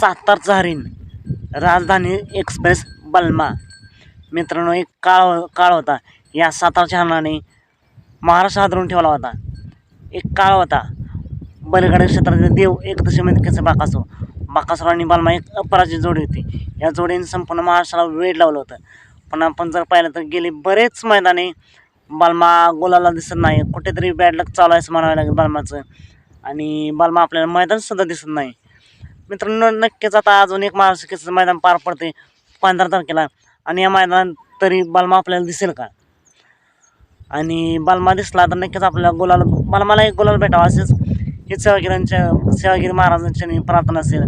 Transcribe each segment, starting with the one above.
सातारचा हरीण राजधानी एक्सप्रेस बल्मा. मित्रांनो एक काळ हो-, काळ होता. या सातारच्या हरणाने महाराष्ट्र हादरून ठेवला होता. एक काळ होता. बलगड क्षेत्रातील देव एक दशमध्ये बाकासो हो. बाकासोर आणि बलमा एक अपराजित जोडी होती. या जोडीने संपूर्ण महाराष्ट्राला वेळ लावलं होतं. पण आपण जर पाहिलं तर गेले बरेच मैदाने बालमा गोलाला दिसत नाही. कुठेतरी बॅड लक चालू आहे असं म्हणावं लागेल बालमाचं. आणि बालमा आपल्याला मैदानसुद्धा दिसत नाही. मित्रांनो नक्कीच आता अजून एक महाराष्ट्र मैदान पार पडते पंधरा तारखेला. आणि या मैदानात तरी बालमा आपल्याला दिसेल का? आणि बालमा दिसला तर नक्कीच आपल्याला गुलाल बालमाला एक गुलाल भेटावा असेच. हे सेवागिरांच्या सेवागिरी महाराजांची प्रार्थना असेल.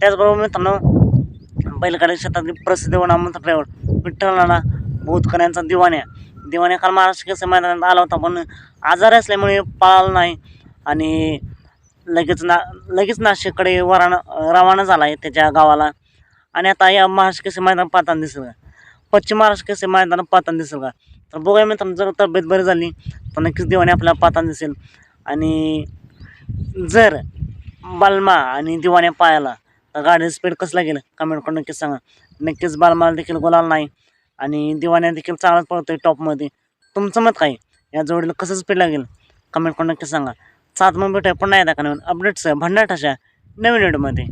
त्याचबरोबर मित्रांनो बैलगाडी क्षेत्रातील प्रसिद्ध वनामंत ड्रायव्हर विठ्ठल नाना भूतकर यांचा दिवाण्या. दिवाण्या काल महाराष्ट्र केसरी मैदानात आला होता पण आजारी असल्यामुळे पळाला नाही. आणि लगेच ना लगेच नाशिककडे वराण रवाना झाला आहे त्याच्या गावाला. आणि आता या महाराष्ट्र केसरी मैदान पाहताना दिसेल का? पश्चिम महाराष्ट्र केसरी मैदान पाहताना दिसेल का? तर बघूया मित्रांनो जर तब्येत बरी झाली तर नक्कीच दिवाणी आपल्याला पाहताना दिसेल. आणि जर बालमा आणि दिवाण्या पायाला तर गाडी स्पीड कसला गेलं? कमेंट करून नक्कीच सांगा. नक्कीच बालमाला देखील गोलाल नाही आणि दिवाण्या देखील चांगलाच पळतोय टॉपमध्ये तुमचं मत काय? या जोडीला कसं स्पीड लागेल? कमेंट करून नक्कीच सांगा. सात मग भेटूया पुन्हा एकदा का नवीन अपडेट्स भंडाटाच्या नवीन व्हिडिओमध्ये